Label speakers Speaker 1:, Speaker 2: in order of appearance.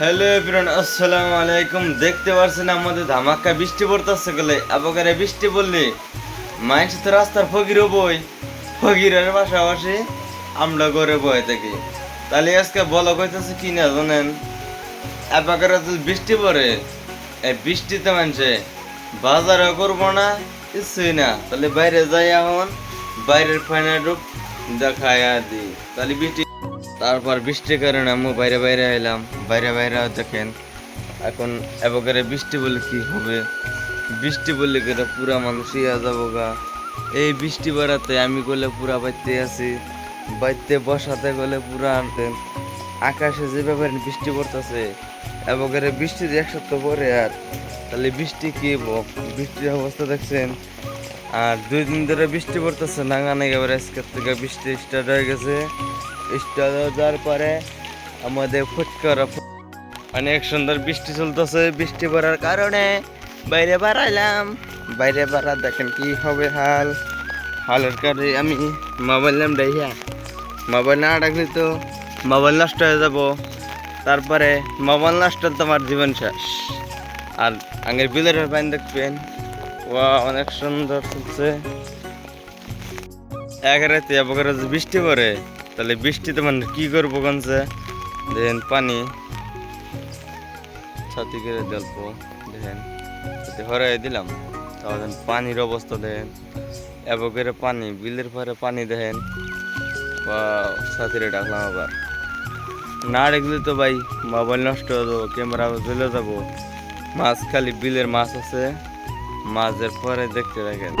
Speaker 1: Hello everyone, আসসালামু আলাইকুম। দেখতে পারছেন আমাদের ধামাক্কা বৃষ্টি পড়তেছে গেলে। আবকারে বৃষ্টি পড়লে মানুষ তো রাস্তার ফকির বই। ফকিরের পাশাপাশি আমরা ঘরে বয়ে থাকি। তাহলে আজকে বলা কইতেছে কি না জানেন? আবকারে যদি বৃষ্টি পড়ে, এই বৃষ্টিতে মানুষে বাজারও করব না, কিছুই না। তাহলে বাইরে যাই এখন, বাইরের ফাইনাল রূপ দেখায় দিই। তাহলে বৃষ্টি তারপর বৃষ্টির কারণে আমি বাইরে বাইরে এলাম বাইরে বাইরে দেখেন, এখন এবারে বৃষ্টি বলে কি হবে? বৃষ্টি বললে করে পুরা মানুষ ইয়া যাব গা এই বৃষ্টি বেড়াতে আমি গেলে পুরা বাইতে আছি, বাইতে বসাতে গেলে পুরা আনতেন। আকাশে যে ব্যাপারে বৃষ্টি পড়তেছে এবারে বৃষ্টি এক সপ্তাহ পরে আর, তাহলে বৃষ্টি কি বৃষ্টির অবস্থা দেখছেন? আর দুই দিন ধরে বৃষ্টি পড়তেছে, নাঙ্গা নাঙ্গা এবার আজকের থেকে বৃষ্টি স্টার্ট হয়ে গেছে। স্টার্ট হয়ে যাওয়ার পরে আমাদের ফুটকার অনেক সুন্দর বৃষ্টি চলতেছে, বৃষ্টি পড়ার কারণে বাইরে বাড়াইলাম। বাইরে বাড়া দেখেন কি হবে হাল। হালের কারণে আমি মোবাইল নাম ডাইয়া মোবাইল না রাখলে তো মোবাইল নষ্ট হয়ে যাব। তারপরে মোবাইল নষ্ট তোমার জীবন শেষ। আর আগের বিলের পানি দেখবেন। অনেক সুন্দর চলছে এক রাতে আবার বৃষ্টি পড়ে, তাহলে বৃষ্টিতে মানে কি করব কনছে? দেখেন পানি। ছাতি করে গল্প দেখেন। হরাই দিলাম। তাহলে পানির অবস্থা, দেখেন। এবার পানি, বিলের পরে পানি, দেখেন। বা ছাতিরে ডাকলাম আবার। না দেখলে তো ভাই মোবাইল নষ্ট হয়ে যাব ক্যামেরা চলে যাব। মাছ খালি বিলের মাছ আছে। মাঝের পরে দেখতে থাকেন।